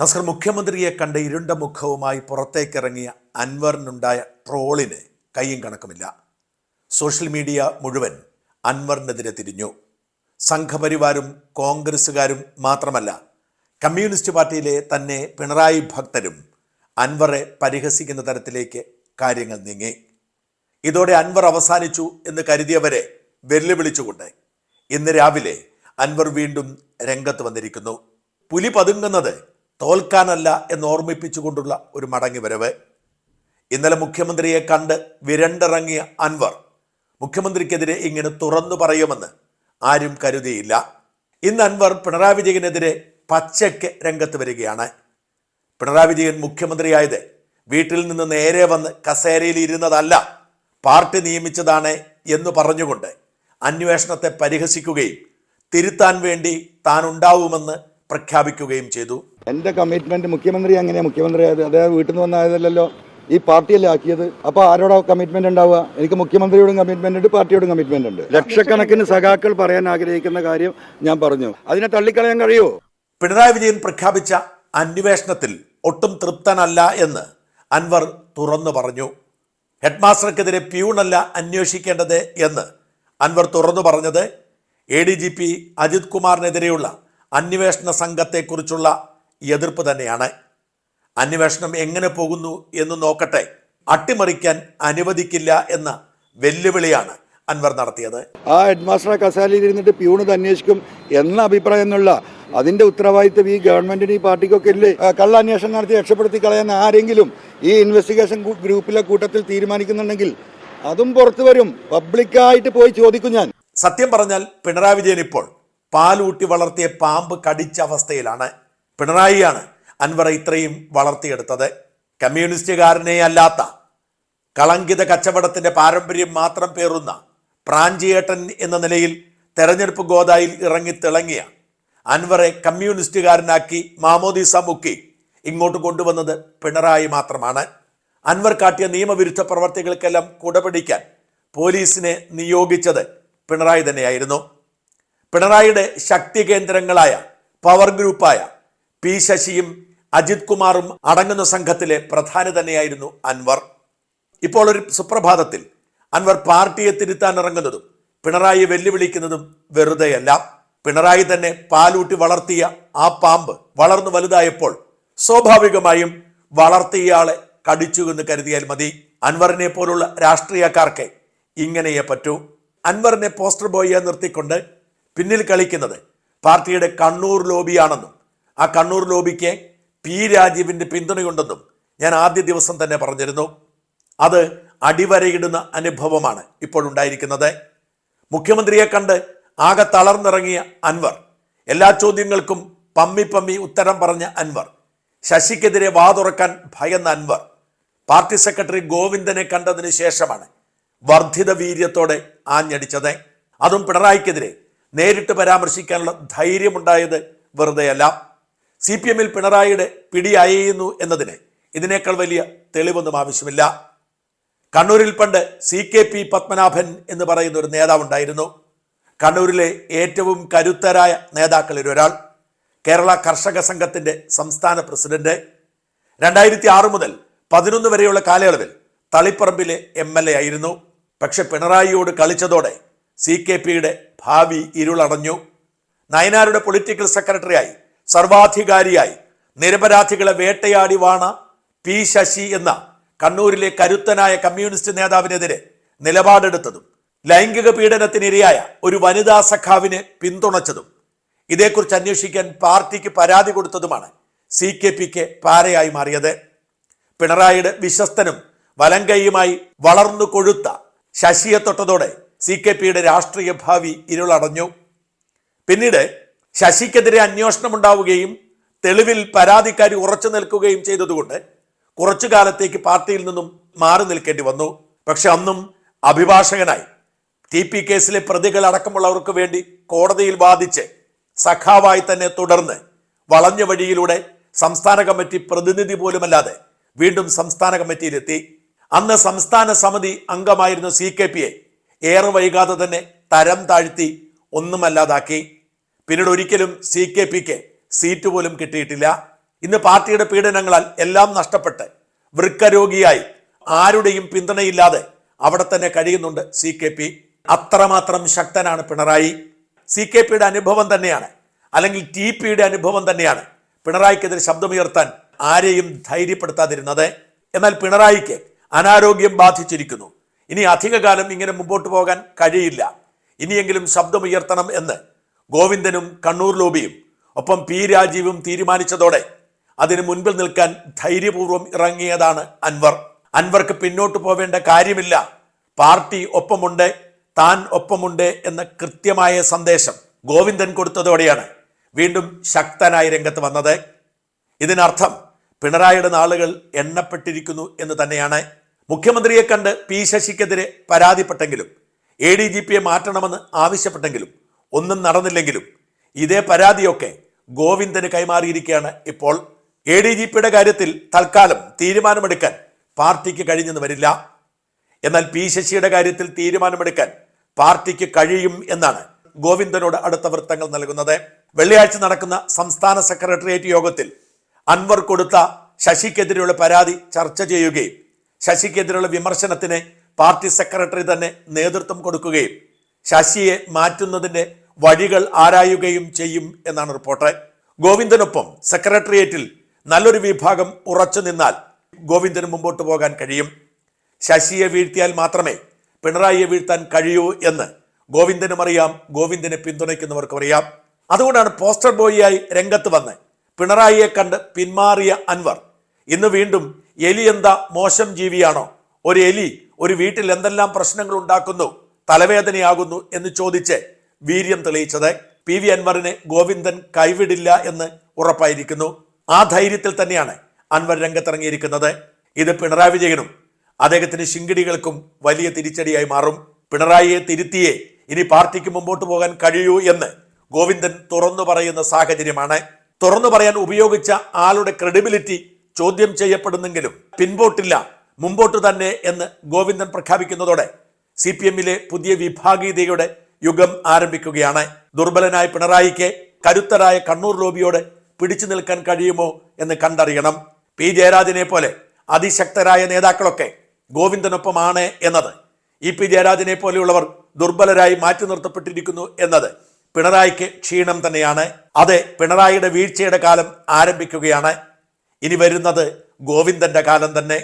നസ്കർ മുഖ്യമന്ത്രിയെ കണ്ട് ഇരുണ്ട മുഖവുമായി പുറത്തേക്കിറങ്ങിയ അൻവറിനുണ്ടായ ട്രോളിന് കയ്യും കണക്കുമില്ല. സോഷ്യൽ മീഡിയ മുഴുവൻ അൻവറിനെതിരെ തിരിഞ്ഞു. സംഘപരിവാരും കോൺഗ്രസ്സുകാരും മാത്രമല്ല കമ്മ്യൂണിസ്റ്റ് പാർട്ടിയിലെ തന്നെ പിണറായി ഭക്തരും അൻവറെ പരിഹസിക്കുന്ന തരത്തിലേക്ക് കാര്യങ്ങൾ നീങ്ങി. ഇതോടെ അൻവർ അവസാനിച്ചു എന്ന് കരുതിയവരെ വെല്ലുവിളിച്ചുകൊണ്ട് ഇന്ന് രാവിലെ അൻവർ വീണ്ടും രംഗത്ത് വന്നിരിക്കുന്നു. പുലി പതുങ്ങുന്നത് തോൽക്കാനല്ല എന്ന് ഓർമ്മിപ്പിച്ചുകൊണ്ടുള്ള ഒരു മടങ്ങി വരവ്. ഇന്നലെ മുഖ്യമന്ത്രിയെ കണ്ട് വിരണ്ടിറങ്ങിയ അൻവർ മുഖ്യമന്ത്രിക്കെതിരെ ഇങ്ങനെ തുറന്നു പറയുമെന്ന് ആരും കരുതിയില്ല. ഇന്ന് അൻവർ പിണറായി വിജയനെതിരെ പച്ചയ്ക്ക് രംഗത്ത് വരികയാണ്. പിണറായി വിജയൻ മുഖ്യമന്ത്രിയായത് വീട്ടിൽ നിന്ന് നേരെ വന്ന് കസേരയിൽ ഇരുന്നതല്ല പാർട്ടി നിയമിച്ചതാണ് എന്ന് പറഞ്ഞുകൊണ്ട് അന്വേഷണത്തെ പരിഹസിക്കുകയും തിരുത്താൻ വേണ്ടി താൻ ഉണ്ടാവുമെന്ന് പ്രഖ്യാപിക്കുകയും ചെയ്തു. എന്റെ കമ്മിറ്റ്മെന്റ് മുഖ്യമന്ത്രി അങ്ങനെയാ. മുഖ്യമന്ത്രി ആയത് അദ്ദേഹം വീട്ടിൽ നിന്ന് വന്നായതല്ലോ ഈ പാർട്ടിയല്ലേ ആക്കിയത്? അപ്പൊ ആരോടോ കമ്മിറ്റ്മെന്റ് ഉണ്ടാവുക? എനിക്ക് മുഖ്യമന്ത്രിയോടും കമ്മിറ്റ്മെന്റ് ഉണ്ട് പാർട്ടിയോടും കമ്മിറ്റ്മെന്റ് ഉണ്ട്. ലക്ഷക്കണക്കിന് സഖാക്കൾ പറയാൻ ആഗ്രഹിക്കുന്ന കാര്യം ഞാൻ പറഞ്ഞു. അതിനെ തള്ളിക്കളയാൻ കഴിയുമോ പിണറായി വിജയൻ പ്രഖ്യാപിച്ച അന്വേഷണത്തിൽ ഒട്ടും തൃപ്തനല്ല എന്ന് അൻവർ തുറന്നു പറഞ്ഞു. ഹെഡ്മാസ്റ്റർക്കെതിരെ പ്യൂണല്ല അന്വേഷിക്കേണ്ടത് എന്ന് അൻവർ തുറന്നു പറഞ്ഞത് A D G P Ajith കുമാറിനെതിരെയുള്ള അന്വേഷണ സംഘത്തെക്കുറിച്ചുള്ള എതിർപ്പ് തന്നെയാണ്. അന്വേഷണം എങ്ങനെ പോകുന്നു എന്ന് നോക്കട്ടെ. അട്ടിമറിക്കാൻ അനുവദിക്കില്ല എന്ന വെല്ലുവിളിയാണ് അൻവർ നടത്തിയത്. ആ ഹെഡ് മാസ്റ്റർ കസാലയിൽ ഇരുന്നിട്ട് പ്യൂണിത് അന്വേഷിക്കും എന്ന അഭിപ്രായം എന്നുള്ള അതിന്റെ ഉത്തരവാദിത്വം ഈ ഗവൺമെന്റിന് ഈ പാർട്ടിക്കൊക്കെ ഇല്ലേ? കള്ളന്വേഷണം കള്ള അന്വേഷണം നടത്തി രക്ഷപ്പെടുത്തി കളയാൻ ആരെങ്കിലും ഈ ഇൻവെസ്റ്റിഗേഷൻ ഗ്രൂ- ഗ്രൂപ്പിലെ കൂട്ടത്തിൽ തീരുമാനിക്കുന്നുണ്ടെങ്കിൽ അതും പുറത്തു വരും. പബ്ലിക്കായിട്ട് പോയി ചോദിക്കും ഞാൻ. സത്യം പറഞ്ഞാൽ പിണറായി വിജയൻ ഇപ്പോൾ പാലൂട്ടി വളർത്തിയ പാമ്പ് കടിച്ച അവസ്ഥയിലാണ് പിണറായിയാണ് അൻവർ ഇത്രയും വളർത്തിയെടുത്തത്. കമ്മ്യൂണിസ്റ്റുകാരനെ അല്ലാത്ത കളങ്കിത കച്ചവടത്തിന്റെ പാരമ്പര്യം മാത്രം പേറുന്ന പ്രാഞ്ചിയേട്ടൻ എന്ന നിലയിൽ തെരഞ്ഞെടുപ്പ് ഗോദായിൽ ഇറങ്ങി തിളങ്ങിയ അൻവറെ കമ്മ്യൂണിസ്റ്റുകാരനാക്കി മാമോദീസ മുക്കി ഇങ്ങോട്ട് കൊണ്ടുവന്നത് പിണറായി മാത്രമാണ്. അൻവർ കാട്ടിയ നിയമവിരുദ്ധ പ്രവർത്തികൾക്കെല്ലാം കുടപിടിക്കാൻ പോലീസിനെ നിയോഗിച്ചത് പിണറായി തന്നെയായിരുന്നു. പിണറായിയുടെ ശക്തി കേന്ദ്രങ്ങളായ പവർ ഗ്രൂപ്പായ പി ശശിയും അജിത് കുമാറും അടങ്ങുന്ന സംഘത്തിലെ പ്രധാനി തന്നെയായിരുന്നു അൻവർ. ഇപ്പോൾ ഒരു സുപ്രഭാതത്തിൽ അൻവർ പാർട്ടിയെ തിരുത്താൻ ഇറങ്ങുന്നതും പിണറായി വെല്ലുവിളിക്കുന്നതും വെറുതെയല്ല. പിണറായി തന്നെ പാലൂട്ടി വളർത്തിയ ആ പാമ്പ് വളർന്നു വലുതായപ്പോൾ സ്വാഭാവികമായും വളർത്തിയയാളെ കടിച്ചു എന്ന് കരുതിയാൽ മതി. അൻവറിനെ പോലുള്ള രാഷ്ട്രീയക്കാർക്ക് ഇങ്ങനെയേ പറ്റൂ. അൻവറിനെ പോസ്റ്റർ ബോയിയെ നിർത്തിക്കൊണ്ട് പിന്നിൽ കളിക്കുന്നത് പാർട്ടിയുടെ കണ്ണൂർ ലോബിയാണെന്നും ആ കണ്ണൂർ ലോബിക്ക് പി രാജീവിന്റെ പിന്തുണയുണ്ടെന്നും ഞാൻ ആദ്യ ദിവസം തന്നെ പറഞ്ഞിരുന്നു. അത് അടിവരയിടുന്ന അനുഭവമാണ് ഇപ്പോൾ ഉണ്ടായിരിക്കുന്നത്. മുഖ്യമന്ത്രിയെ കണ്ട് ആകെ തളർന്നിറങ്ങിയ അൻവർ എല്ലാ ചോദ്യങ്ങൾക്കും പമ്മി പമ്മി ഉത്തരം പറഞ്ഞ അൻവർ ശശിക്കെതിരെ വാതുറക്കാൻ ഭയന്ന അൻവർ പാർട്ടി സെക്രട്ടറി ഗോവിന്ദനെ കണ്ടതിന് ശേഷമാണ് വർദ്ധിത വീര്യത്തോടെ ആഞ്ഞടിച്ചത്. അതും പിണറായിക്കെതിരെ നേരിട്ട് പരാമർശിക്കാനുള്ള ധൈര്യമുണ്ടായത് വെറുതെയല്ല. സി പി എമ്മിൽ പിണറായിയുടെ പിടിയായിരുന്നു എന്നതിന് ഇതിനേക്കാൾ വലിയ തെളിവൊന്നും ആവശ്യമില്ല. കണ്ണൂരിൽ പണ്ട് സി കെ പി പത്മനാഭൻ എന്ന് പറയുന്ന ഒരു നേതാവുണ്ടായിരുന്നു. കണ്ണൂരിലെ ഏറ്റവും കരുത്തരായ നേതാക്കളിൽ ഒരാൾ. കേരള കർഷക സംഘത്തിന്റെ സംസ്ഥാന പ്രസിഡന്റ്. രണ്ടായിരത്തി ആറ് മുതൽ പതിനൊന്ന് വരെയുള്ള കാലയളവിൽ തളിപ്പറമ്പിലെ എം എൽ എ ആയിരുന്നു. പക്ഷെ പിണറായിയോട് കളിച്ചതോടെ സി കെ പിയുടെ ഭാവി ഇരുളടഞ്ഞു. നയനാരുടെ പൊളിറ്റിക്കൽ സെക്രട്ടറിയായി സർവാധികാരിയായി നിരപരാധികളെ വേട്ടയാടി വാണ പി ശശി എന്ന കണ്ണൂരിലെ കരുത്തനായ കമ്മ്യൂണിസ്റ്റ് നേതാവിനെതിരെ നിലപാടെടുത്തതും ലൈംഗിക പീഡനത്തിനിരയായ ഒരു വനിതാ സഖാവിനെ പിന്തുണച്ചതും ഇതേക്കുറിച്ച് അന്വേഷിക്കാൻ പാർട്ടിക്ക് പരാതി കൊടുത്തതുമാണ് സി കെ പിക്ക് പാരയായി മാറിയത്. പിണറായിയുടെ വിശ്വസ്തനും വലങ്കയുമായി വളർന്നു കൊഴുത്ത ശശിയെ തൊട്ടതോടെ സി കെ പിയുടെ രാഷ്ട്രീയ ഭാവി ഇരുളടഞ്ഞു. പിന്നീട് ശശിക്കെതിരെ അന്വേഷണം ഉണ്ടാവുകയും തെളിവിൽ പരാതിക്കാരി ഉറച്ചു നിൽക്കുകയും ചെയ്തതുകൊണ്ട് കുറച്ചു കാലത്തേക്ക് പാർട്ടിയിൽ നിന്നും മാറി നിൽക്കേണ്ടി വന്നു. പക്ഷെ അന്നും അഭിഭാഷകനായി ടി പി കേസിലെ പ്രതികൾ അടക്കമുള്ളവർക്ക് വേണ്ടി കോടതിയിൽ വാദിച്ച് സഖാവായി തന്നെ തുടർന്ന് വളഞ്ഞ വഴിയിലൂടെ സംസ്ഥാന കമ്മിറ്റി പ്രതിനിധി പോലുമല്ലാതെ വീണ്ടും സംസ്ഥാന കമ്മിറ്റിയിലെത്തി. അന്ന് സംസ്ഥാന സമിതി അംഗമായിരുന്ന സി കെ പിയെ ഏറെ വൈകാതെ തന്നെ തരം താഴ്ത്തി ഒന്നുമല്ലാതാക്കി. പിന്നീട് ഒരിക്കലും C K P K seat പോലും കിട്ടിയിട്ടില്ല. ഇന്ന് പാർട്ടിയുടെ പീഡനങ്ങളാൽ എല്ലാം നഷ്ടപ്പെട്ട് വൃക്കരോഗിയായി ആരുടെയും പിന്തുണയില്ലാതെ അവിടെ തന്നെ കഴിയുന്നുണ്ട് സി കെ പി. അത്രമാത്രം ശക്തനാണ് പിണറായി. സി കെ പിയുടെ അനുഭവം തന്നെയാണ്. അല്ലെങ്കിൽ ടി പിയുടെ അനുഭവം തന്നെയാണ് പിണറായിക്കെതിരെ ശബ്ദമുയർത്താൻ ആരെയും ധൈര്യപ്പെടുത്താതിരുന്നത്. എന്നാൽ പിണറായിക്ക് അനാരോഗ്യം ബാധിച്ചിരിക്കുന്നു. ഇനി അധികകാലം ഇങ്ങനെ മുമ്പോട്ട് പോകാൻ കഴിയില്ല. ഇനിയെങ്കിലും ശബ്ദമുയർത്തണം എന്ന് ഗോവിന്ദനും കണ്ണൂർ ലോബിയും ഒപ്പം പി രാജീവും തീരുമാനിച്ചതോടെ അതിന് മുൻപിൽ നിൽക്കാൻ ധൈര്യപൂർവം ഇറങ്ങിയതാണ് അൻവർ. അൻവർക്ക് പിന്നോട്ട് പോവേണ്ട കാര്യമില്ല. പാർട്ടി ഒപ്പമുണ്ട് താൻ ഒപ്പമുണ്ട് എന്ന കൃത്യമായ സന്ദേശം ഗോവിന്ദൻ കൊടുത്തതോടെയാണ് വീണ്ടും ശക്തനായി രംഗത്ത് വന്നത്. ഇതിനർത്ഥം പിണറായിയുടെ നാളുകൾ എണ്ണപ്പെട്ടിരിക്കുന്നു എന്ന് തന്നെയാണ് മുഖ്യമന്ത്രിയെ കണ്ട് പി ശശിക്കെതിരെ പരാതിപ്പെട്ടെങ്കിലും എ ഡി ജി പിയെ മാറ്റണമെന്ന് ആവശ്യപ്പെട്ടെങ്കിലും ഒന്നും നടന്നില്ലെങ്കിലും ഇതേ പരാതിയൊക്കെ ഗോവിന്ദന് കൈമാറിയിരിക്കുകയാണ് ഇപ്പോൾ. എ ഡി ജി പിയുടെ കാര്യത്തിൽ തൽക്കാലം തീരുമാനമെടുക്കാൻ പാർട്ടിക്ക് കഴിഞ്ഞെന്ന് വരില്ല. എന്നാൽ പി ശശിയുടെ കാര്യത്തിൽ തീരുമാനമെടുക്കാൻ പാർട്ടിക്ക് കഴിയും എന്നാണ് ഗോവിന്ദനോട് അടുത്ത വൃത്തങ്ങൾ നൽകുന്നത്. വെള്ളിയാഴ്ച നടക്കുന്ന സംസ്ഥാന സെക്രട്ടേറിയറ്റ് യോഗത്തിൽ അൻവർ കൊടുത്ത ശശിക്കെതിരെയുള്ള പരാതി ചർച്ച ചെയ്യുകയും ശശിക്കെതിരെയുള്ള വിമർശനത്തിന് പാർട്ടി സെക്രട്ടറി തന്നെ നേതൃത്വം കൊടുക്കുകയും ശശിയെ മാറ്റുന്നതിന്റെ വഴികൾ ആരായുകയും ചെയ്യും എന്നാണ് റിപ്പോർട്ട്. ഗോവിന്ദനൊപ്പം സെക്രട്ടേറിയറ്റിൽ നല്ലൊരു വിഭാഗം ഉറച്ചു നിന്നാൽ ഗോവിന്ദന് മുമ്പോട്ട് പോകാൻ കഴിയും. ശശിയെ വീഴ്ത്തിയാൽ മാത്രമേ പിണറായിയെ വീഴ്ത്താൻ കഴിയൂ എന്ന് ഗോവിന്ദനും അറിയാം. ഗോവിന്ദനെ പിന്തുണയ്ക്കുന്നവർക്കും അറിയാം. അതുകൊണ്ടാണ് പോസ്റ്റർ ബോയിയായി രംഗത്ത് വന്ന് പിണറായിയെ കണ്ട് പിന്മാറിയ അൻവർ ഇന്ന് വീണ്ടും എലി എന്താ മോശം ജീവിയാണോ? ഒരു എലി ഒരു വീട്ടിൽ എന്തെല്ലാം പ്രശ്നങ്ങൾ ഉണ്ടാക്കുന്നു? തലവേദനയാകുന്നു എന്ന് ചോദിച്ച് വീര്യം തെളിയിച്ചത് പി വി അൻവറിനെ ഗോവിന്ദൻ കൈവിടില്ല എന്ന് ഉറപ്പായിരിക്കുന്നു. ആ ധൈര്യത്തിൽ തന്നെയാണ് അൻവർ രംഗത്തിറങ്ങിയിരിക്കുന്നത്. ഇത് പിണറായി വിജയനും അദ്ദേഹത്തിന് ശിങ്കിടികൾക്കും വലിയ തിരിച്ചടിയായി മാറും. പിണറായിയെ തിരുത്തിയേ ഇനി പാർട്ടിക്ക് മുമ്പോട്ട് പോകാൻ കഴിയൂ എന്ന് ഗോവിന്ദൻ തുറന്നു പറയുന്ന സാഹചര്യമാണ്. തുറന്നു പറയാൻ ഉപയോഗിച്ച ആളുടെ ക്രെഡിബിലിറ്റി ചോദ്യം ചെയ്യപ്പെടുന്നെങ്കിലും പിൻപോട്ടില്ല മുമ്പോട്ട് തന്നെ എന്ന് ഗോവിന്ദൻ പ്രഖ്യാപിക്കുന്നതോടെ സി പി എമ്മിലെ പുതിയ വിഭാഗീയതയുടെ യുഗം ആരംഭിക്കുകയാണ്. ദുർബലനായ പിണറായിക്ക് കരുത്തരായ കണ്ണൂർ ലോബിയോട് പിടിച്ചു നിൽക്കാൻ കഴിയുമോ എന്ന് കണ്ടറിയണം. പി. ജയരാജനെ പോലെ അതിശക്തരായ നേതാക്കളൊക്കെ ഗോവിന്ദനൊപ്പമാണ് എന്നത്. ഇ. പി. ജയരാജനെ പോലെയുള്ളവർ ദുർബലരായി മാറ്റി നിർത്തപ്പെട്ടിരിക്കുന്നു എന്നത് പിണറായിക്ക് ക്ഷീണം തന്നെയാണ്. അതെ പിണറായിയുടെ വീഴ്ചയുടെ കാലം ആരംഭിക്കുകയാണ്. ഇനി വരുന്നത് ഗോവിന്ദന്റെ കാലം തന്നെ.